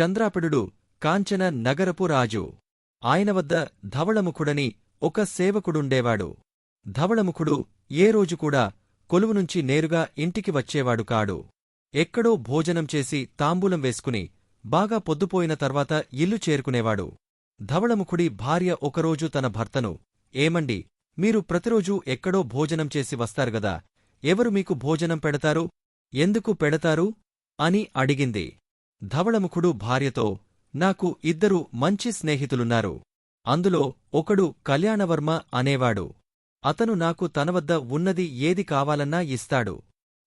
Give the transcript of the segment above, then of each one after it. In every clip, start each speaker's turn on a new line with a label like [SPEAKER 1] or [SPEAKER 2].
[SPEAKER 1] చంద్రాపడుడు కాంచన నగరపు రాజు. ఆయన వద్ద ధవళముఖుడని ఒక సేవకుడుండేవాడు. ధవళముఖుడు ఏ రోజు కూడా కొలువునుంచి నేరుగా ఇంటికి వచ్చేవాడు కాడు. ఎక్కడో భోజనం చేసి తాంబూలం వేసుకుని బాగా పొద్దుపోయిన తర్వాత ఇల్లు చేరుకునేవాడు. ధవళముఖుడి భార్య ఒకరోజు తన భర్తను ఏమండి మీరు ప్రతిరోజూ ఎక్కడో భోజనం చేసి వస్తారుగదా ఎవరు మీకు భోజనం పెడతారు? ఎందుకు పెడతారు? అని అడిగింది. ధవళముఖుడు భార్యతో నాకు ఇద్దరు మంచి స్నేహితులున్నారు. అందులో ఒకడు కళ్యాణవర్మ అనేవాడు. అతను నాకు తనవద్ద ఉన్నది ఏది కావాలన్నా ఇస్తాడు.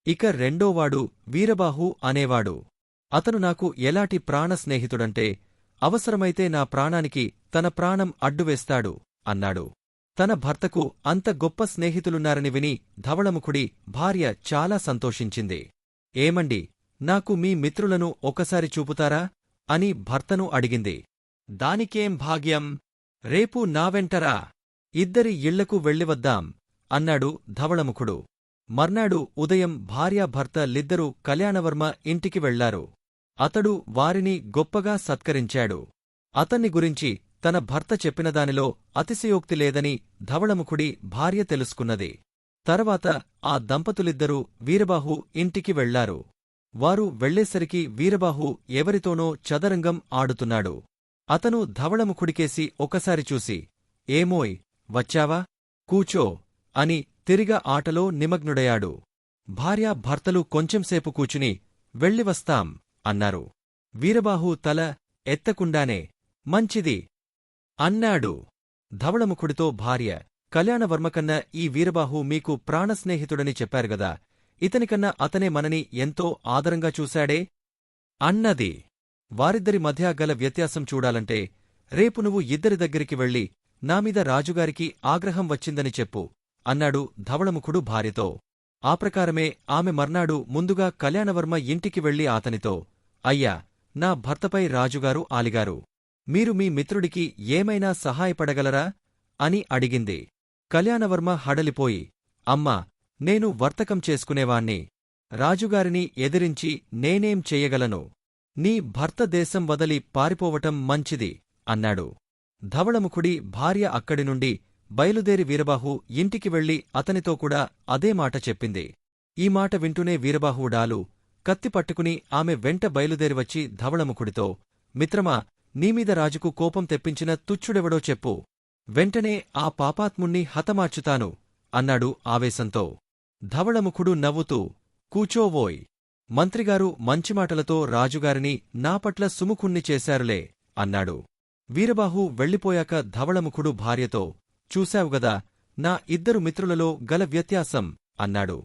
[SPEAKER 1] ఇక రెండోవాడు వీరబాహు అనేవాడు. అతను నాకు ఎలాటి ప్రాణ స్నేహితుడంటే అవసరమైతే నా ప్రాణానికి తన ప్రాణం అడ్డువేస్తాడు అన్నాడు. తన భర్తకు అంత గొప్ప స్నేహితులున్నారని విని ధవళముఖుడి భార్య చాలా సంతోషించింది. ఏమండి నాకు మీ మిత్రులను ఒకసారి చూపుతారా? అని భర్తను అడిగింది. దానికేం భాగ్యం? రేపు నావెంటరా ఇద్దరి ఇళ్ళకు వెళ్ళివద్దాం అన్నాడు ధవళముఖుడు. మర్నాడు ఉదయం భార్యాభర్త లిద్దరూ కళ్యాణవర్మ ఇంటికి వెళ్ళారు. అతడు వారిని గొప్పగా సత్కరించాడు. అతన్ని గురించి తన భర్త చెప్పినదానిలో అతిశయోక్తి లేదని ధవళముఖుడి భార్య తెలుసుకున్నది. తర్వాత ఆ దంపతులిద్దరూ వీరబాహు ఇంటికి వెళ్ళారు. వారు వెళ్ళేసరికి వీరబాహు ఎవరితోనో చదరంగం ఆడుతున్నాడు. అతను ధవళముఖుడికేసి ఒకసారి చూసి ఏమోయ్ వచ్చావా? కూచో అని తిరిగ ఆటలో నిమగ్నుడయాడు భార్యా భర్తలు కొంచెంసేపు కూచుని వెళ్ళివస్తాం అన్నారు. వీరబాహు తల ఎత్తకుండానే మంచిది అన్నాడు. ధవళముఖుడితో భార్య కళ్యాణవర్మకన్న ఈ వీరబాహు మీకు ప్రాణస్నేహితుడని చెప్పారుగదా ఇతనికన్నా అతనే మనని ఎంతో ఆదరంగా చూశాడే? అన్నది. వారిద్దరి మధ్య గల వ్యత్యాసం చూడాలంటే రేపు నువ్వు ఇద్దరి దగ్గరికి వెళ్ళి నామీద రాజుగారికి ఆగ్రహం వచ్చిందని చెప్పు అన్నాడు ధవళముఖుడు భార్యతో. ఆ ప్రకారమే ఆమె మర్నాడు ముందుగా కళ్యాణవర్మ ఇంటికి వెళ్ళి అతనితో అయ్యా నా భర్తపై రాజుగారు ఆలిగారు. మీరు మీ మిత్రుడికి ఏమైనా సహాయపడగలరా? అని అడిగింది. కళ్యాణవర్మ హడలిపోయి అమ్మా నేను వర్తకం చేసుకునేవాణ్ణి. రాజుగారిని ఎదిరించి నేనేం చెయ్యగలను నీ భర్త దేశం వదలి పారిపోవటం మంచిది అన్నాడు. ధవళముఖుడి భార్య అక్కడి నుండి బయలుదేరి వీరబాహు ఇంటికి వెళ్ళి అతనితో కూడా అదే మాట చెప్పింది. ఈ మాట వింటూనే వీరబాహు డాలు కత్తి పట్టుకుని ఆమె వెంట బయలుదేరి వచ్చి ధవళముఖుడితో మిత్రమా నీమీద రాజుకు కోపం తెప్పించిన తుచ్చుడెవడో చెప్పు. వెంటనే ఆ పాపాత్ముణ్ణి హతమార్చుతాను అన్నాడు ఆవేశంతో. ధవళముఖుడు నవ్వుతూ కూచోవోయ్ మంత్రిగారు మంచిమాటలతో రాజుగారిని నాపట్ల సుముఖుణ్ణి చేశారులే అన్నాడు. వీరబాహు వెళ్ళిపోయాక ధవళముఖుడు భార్యతో చూశావుగదా నా ఇద్దరు మిత్రులలో గల వ్యత్యాసం అన్నాడు.